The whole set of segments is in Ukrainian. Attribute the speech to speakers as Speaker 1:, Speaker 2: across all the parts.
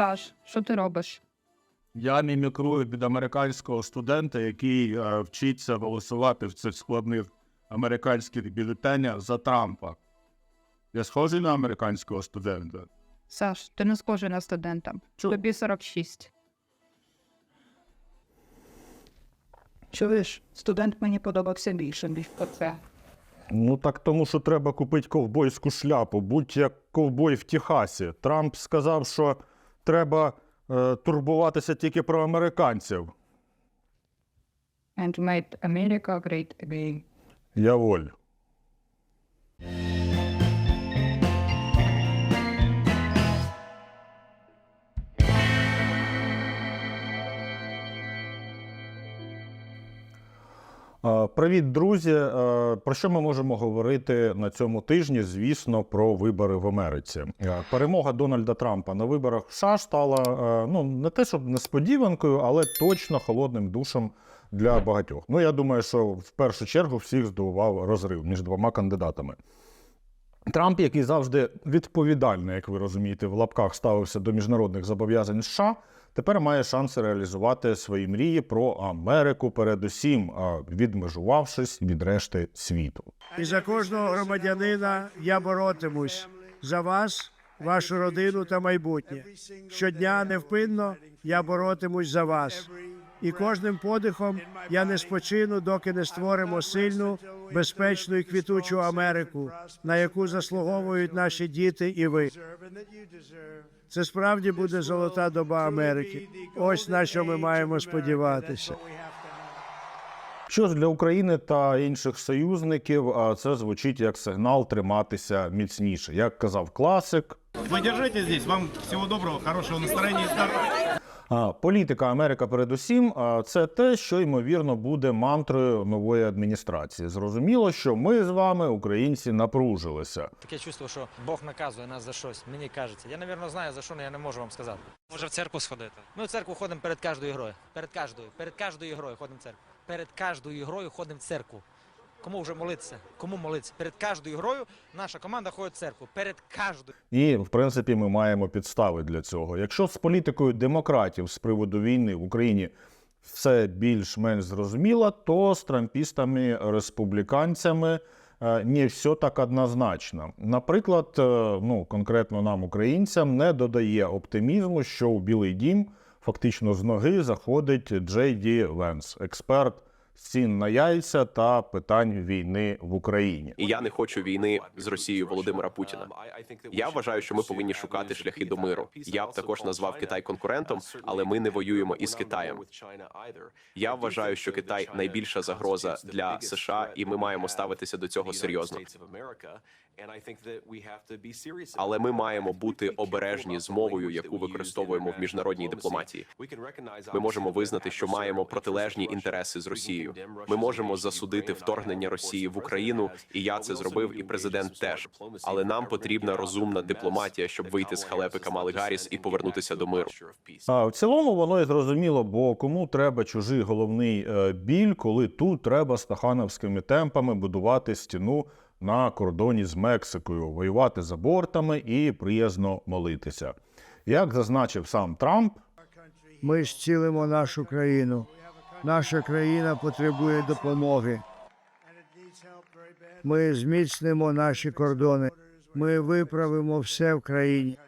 Speaker 1: Саш, що ти робиш?
Speaker 2: Я мімікрую під американського студента, який е, вчиться голосувати в цих складних американських бюлетенях за Трампа. Я схожий на американського студента.
Speaker 1: Саш, ти не схожий на студента.
Speaker 2: Чого?
Speaker 1: Тобі 46.
Speaker 3: Чуєш, студент мені подобався більше, ніж оце.
Speaker 2: Ну так тому, що треба купити ковбойську шляпу, будь як ковбой в Техасі. Трамп сказав, що треба е, турбуватися тільки про американців.
Speaker 1: And made America great again.
Speaker 2: Я Привіт, друзі. Е, Про що ми можемо говорити на цьому тижні? Звісно, про вибори в Америці. Е, Перемога Дональда Трампа на виборах в США стала е, ну не те, щоб несподіванкою, але точно холодним душем для багатьох. Ну я думаю, що в першу чергу всіх здивував розрив між двома кандидатами. Трамп, який завжди відповідально, як ви розумієте, в лапках ставився до міжнародних зобов'язань США, тепер має шанси реалізувати свої мрії про Америку, передусім відмежувавшись від решти світу.
Speaker 4: І за кожного громадянина я боротимусь за вас, вашу родину та майбутнє. Щодня невпинно я боротимусь за вас. І кожним подихом я не спочину, доки не створимо сильну, безпечну і квітучу Америку, на яку заслуговують наші діти і ви. Це справді буде золота доба Америки. Ось на що ми маємо сподіватися.
Speaker 2: Що ж для України та інших союзників, а, це звучить як сигнал триматися міцніше. Як казав класик,
Speaker 5: Вы держите здесь. Вам всего доброго, хорошего настроения и здоровья.
Speaker 2: Політика Америка, передусім, а, це те, що ймовірно буде мантрою нової адміністрації. Зрозуміло, що ми з вами, українці, напружилися.
Speaker 6: Таке чувство, що Бог наказує нас за щось. Мені кажеться. Я, напевно, знаю за що, але я не можу вам сказати.
Speaker 7: Може в церкву сходити?
Speaker 6: Ми в церкву ходимо перед кожною грою. Перед кожною. Перед кожною грою ходимо в церкву. Перед кожною грою ходимо в церкву. Кому вже молитися? Кому молитися? Перед кожною грою наша команда ходить в церкву. Перед кожною.
Speaker 2: І, в принципі, ми маємо підстави для цього. Якщо з політикою демократів з приводу війни в Україні все більш-менш зрозуміло, то з трампістами республіканцями е, не все так однозначно. Наприклад, е, ну конкретно нам, українцям, не додає оптимізму, що у Білий Дім фактично з ноги заходить Джей Ді Венс, експерт цін на яйця та питань війни в Україні.
Speaker 8: І я не хочу війни з Росією Володимира Путіна. Я вважаю, що ми повинні шукати шляхи до миру. Я б також назвав Китай конкурентом, але ми не воюємо із Китаєм. Я вважаю, що Китай найбільша загроза для США, і ми маємо ставитися до цього серйозно. Але ми маємо бути обережні з мовою, яку використовуємо в міжнародній дипломатії. Ми можемо визнати, що маємо протилежні інтереси з Росією. Ми можемо засудити вторгнення Росії в Україну, і я це зробив, і президент теж. Але нам потрібна розумна дипломатія, щоб вийти з халепи Камали Гарріс і повернутися до миру.
Speaker 2: А в цілому воно і зрозуміло, бо кому треба чужий головний е, біль, коли тут треба стахановськими темпами будувати стіну на кордоні з Мексикою, воювати за бортами і приязно молитися. Як зазначив сам Трамп,
Speaker 4: Ми зцілимо нашу країну. Наша країна потребує допомоги. Ми зміцнимо наші кордони. Ми виправимо все в країні.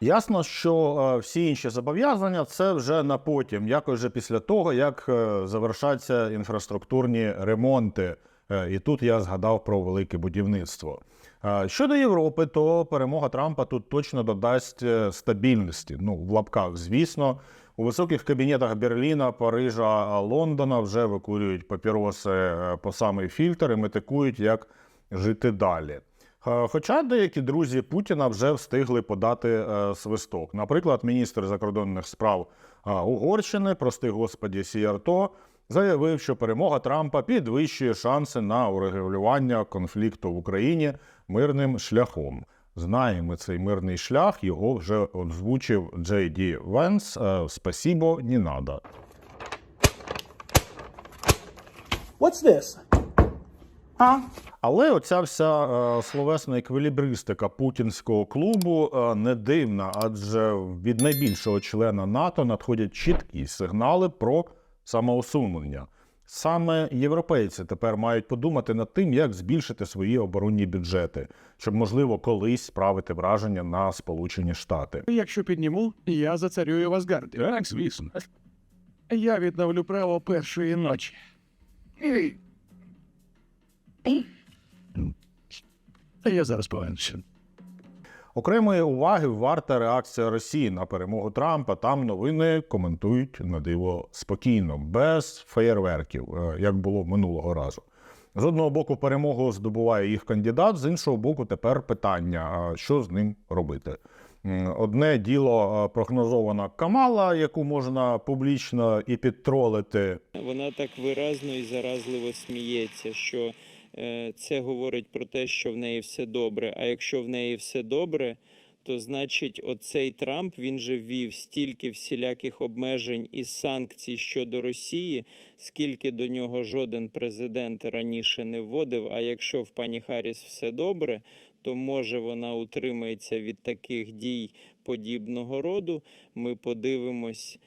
Speaker 2: Ясно, що е, всі інші зобов'язання це вже на потім, якось вже після того, як е, завершаться інфраструктурні ремонти. Е, І тут я згадав про велике будівництво. Е, Щодо Європи, то перемога Трампа тут точно додасть е, стабільності. Ну, в лапках, звісно. У високих кабінетах Берліна, Парижа, Лондона вже викурюють папіроси по самий фільтр і метикують, як жити далі. Хоча деякі друзі Путіна вже встигли подати свисток. Наприклад, міністр закордонних справ Угорщини, прости господі Сіярто, заявив, що перемога Трампа підвищує шанси на урегулювання конфлікту в Україні мирним шляхом. Знаємо цей мирний шлях, його вже озвучив Джей Ді Венс. Е, Спасібо, не надо.
Speaker 3: What's this?
Speaker 2: Але оця вся е, словесна еквілібристика путінського клубу е, не дивна, адже від найбільшого члена НАТО надходять чіткі сигнали про самоусунення. Саме європейці тепер мають подумати над тим, як збільшити свої оборонні бюджети, щоб можливо колись справити враження на Сполучені Штати.
Speaker 7: Якщо підніму, я зацарюю вас гарди. Так, звісно. Я відновлю право першої ночі. Я зараз повернуся.
Speaker 2: Окремої уваги варта реакція Росії на перемогу Трампа. Там новини коментують на диво спокійно, без феєрверків, е, як було минулого разу. З одного боку, перемогу здобуває їх кандидат, з іншого боку, тепер питання: що з ним робити? Одне діло е, прогнозована Камала, яку можна публічно і підтролити.
Speaker 9: Вона так виразно і заразливо сміється, що це говорить про те, що в неї все добре. А якщо в неї все добре, то значить оцей Трамп він же ввів стільки всіляких обмежень і санкцій щодо Росії, скільки до нього жоден президент раніше не вводив. А якщо в пані Харріс все добре, то може вона утримається від таких дій подібного роду. Ми подивимось.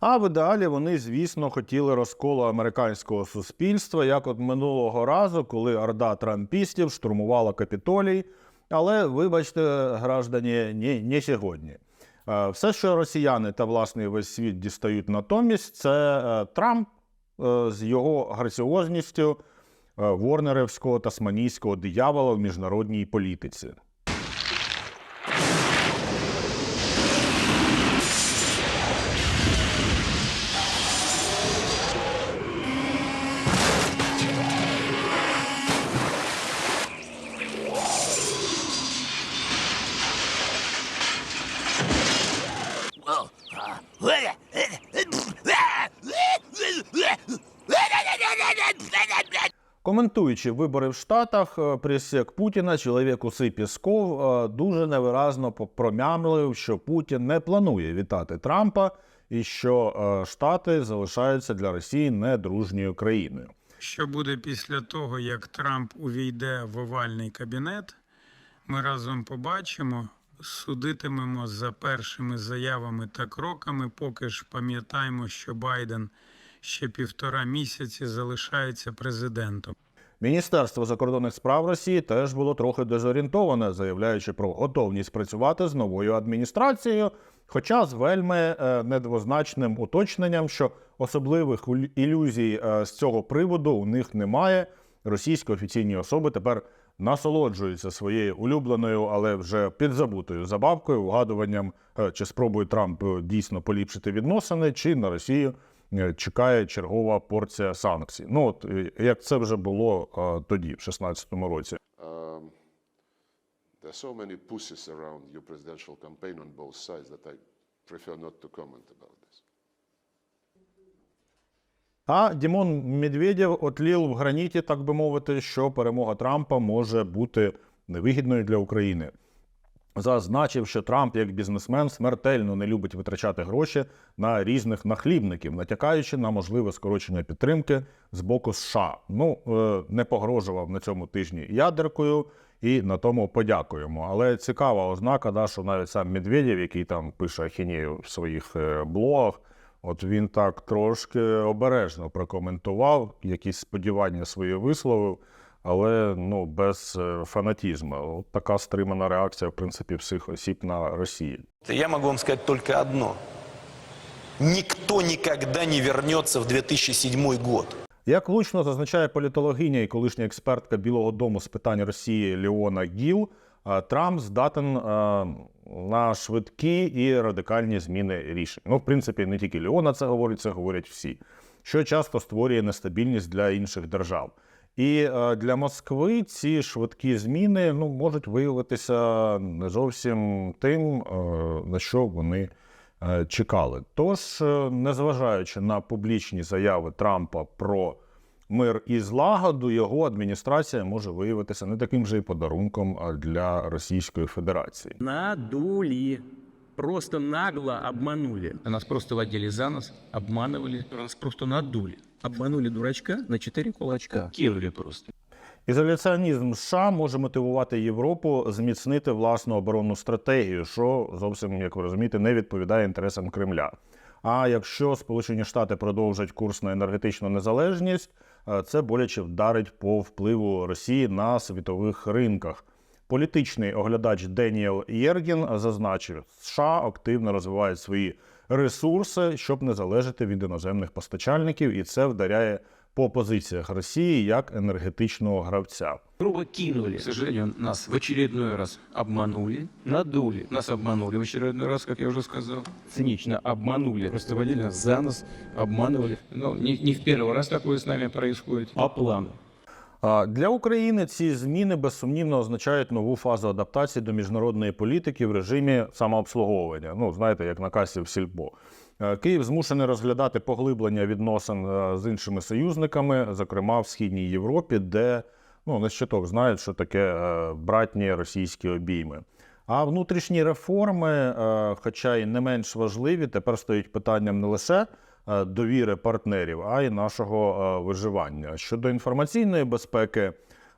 Speaker 2: А в ідеалі вони, звісно, хотіли розколу американського суспільства, як от минулого разу, коли орда трампістів штурмувала Капітолій. Але, вибачте, граждані, ні, не сьогодні. Е, Все, що росіяни та власне весь світ дістають натомість, це е, Трамп е, з його граціозністю ворнерівського тасманійського диявола в міжнародній політиці. Коментуючи вибори в Штатах, е, пресек Путіна, чоловік Уси Пісков е, дуже невиразно промямлив, що Путін не планує вітати Трампа і що е, Штати залишаються для Росії недружньою країною.
Speaker 10: Що буде після того, як Трамп увійде в овальний кабінет, ми разом побачимо, судитимемо за першими заявами та кроками. Поки ж пам'ятаємо, що Байден ще півтора місяці залишається президентом.
Speaker 2: Міністерство закордонних справ Росії теж було трохи дезорієнтоване, заявляючи про готовність працювати з новою адміністрацією, хоча з вельми е, недвозначним уточненням, що особливих ілюзій е, з цього приводу у них немає. Російські офіційні особи тепер насолоджуються своєю улюбленою, але вже підзабутою забавкою, вгадуванням, е, чи спробує Трамп е, дійсно поліпшити відносини, чи на Росію е, чекає чергова порція санкцій. Ну от як це вже було тоді, в 16-му році.
Speaker 11: Um, there are so many pussies around your presidential campaign on both sides that I prefer not to comment about this.
Speaker 2: А Дімон Медведєв отліл в граніті, так би мовити, що перемога Трампа може бути невигідною для України. Зазначив, що Трамп, як бізнесмен, смертельно не любить витрачати гроші на різних нахлібників, натякаючи на можливе скорочення підтримки з боку США. Ну е, не погрожував на цьому тижні ядеркою, і на тому подякуємо. Але цікава ознака, да, що навіть сам Медведєв, який там пише ахінею в своїх е, блогах, От він так трошки обережно прокоментував, якісь сподівання свої висловив, але ну без е, фанатізму. От така стримана реакція, в принципі, всіх осіб на Росії.
Speaker 12: Я могу вам сказать только одно. Никто никогда не вернется в 2007 год.
Speaker 2: Як влучно зазначає політологиня і колишня експертка Білого Дому з питань Росії Леона Гіл, Трамп здатен е, на швидкі і радикальні зміни рішень. Ну, в принципі, не тільки Леона це говорить, це говорять всі, що часто створює нестабільність для інших держав. І е, для Москви ці швидкі зміни ну, можуть виявитися не зовсім тим, е, на що вони е, чекали. Тож, е, незважаючи на публічні заяви Трампа про мир і злагоду, його адміністрація може виявитися не таким же й подарунком для Російської Федерації.
Speaker 7: Надули. Просто нагло обманули.
Speaker 13: Нас просто водили за нос, обманывали, нас просто надули. Обманули дурачка на четыре кулачка. Кировали просто.
Speaker 2: Ізоляціонізм США може мотивувати Європу зміцнити власну оборонну стратегію, що зовсім, як ви розумієте, не відповідає інтересам Кремля. А якщо Сполучені Штати продовжать курс на енергетичну незалежність, це боляче вдарить по впливу Росії на світових ринках. Політичний оглядач Деніел Єргін зазначив, США активно розвивають свої ресурси, щоб не залежати від іноземних постачальників, і це вдаряє по позиціях Росії як енергетичного гравця.
Speaker 7: Грубо кинули. К сожалению, нас в очередной раз обманули, надули. Нас обманули в очередной раз, как я уже сказал. Цинично обманули. Просто водили нас за нос, обманывали. Ну, не, не в первый раз такое с нами происходит. А плану.
Speaker 2: Для України ці зміни безсумнівно означають нову фазу адаптації до міжнародної політики в режимі самообслуговування. Ну, знаєте, як на касі в сільпо. Е, Київ змушений розглядати поглиблення відносин е, з іншими союзниками, зокрема в східній Європі, де ну не щиток знають, що таке е, братні російські обійми. А внутрішні реформи, хоча й не менш важливі, тепер стоять питанням не лише довіри партнерів, а й нашого е, виживання. Щодо інформаційної безпеки,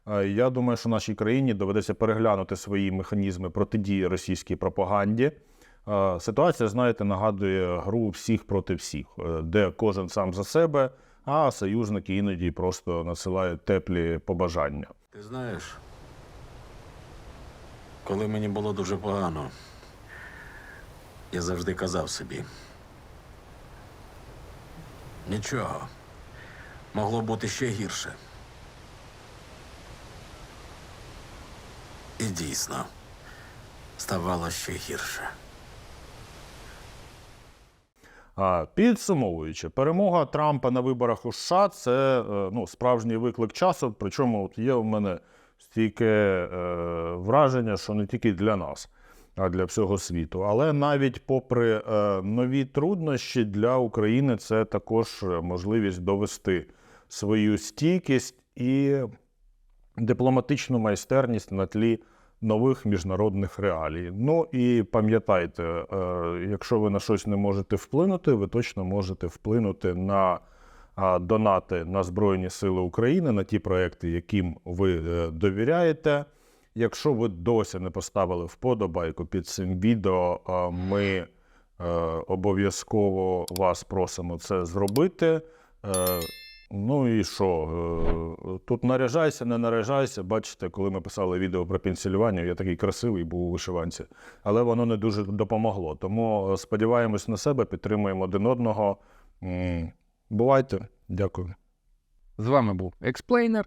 Speaker 2: е, я думаю, що нашій країні доведеться переглянути свої механізми протидії російській пропаганді. Е, Ситуація, знаєте, нагадує гру всіх проти всіх, е, де кожен сам за себе, а союзники іноді просто надсилають теплі побажання.
Speaker 12: Ти знаєш, коли мені було дуже погано, я завжди казав собі. Нічого, могло бути ще гірше. І дійсно, ставало ще гірше.
Speaker 2: Підсумовуючи, перемога Трампа на виборах у США це е, ну, справжній виклик часу. Причому от є в мене стільки е, враження, що не тільки для нас, для всього світу. Але навіть попри е, нові труднощі для України, це також можливість довести свою стійкість і дипломатичну майстерність на тлі нових міжнародних реалій. Ну і пам'ятайте, е, якщо ви на щось не можете вплинути, ви точно можете вплинути на донати на Збройні Сили України, на ті проекти, яким ви е, довіряєте. Якщо ви досі не поставили вподобайку під цим відео, ми е, обов'язково вас просимо це зробити. Е, Ну і що? е, Тут наряжайся, не наряжайся. Бачите, коли ми писали відео про Пенсільванію, я такий красивий був у вишиванці, але воно не дуже допомогло. Тому сподіваємось на себе, підтримуємо один одного. Бувайте, дякую.
Speaker 13: З вами був Експлейнер.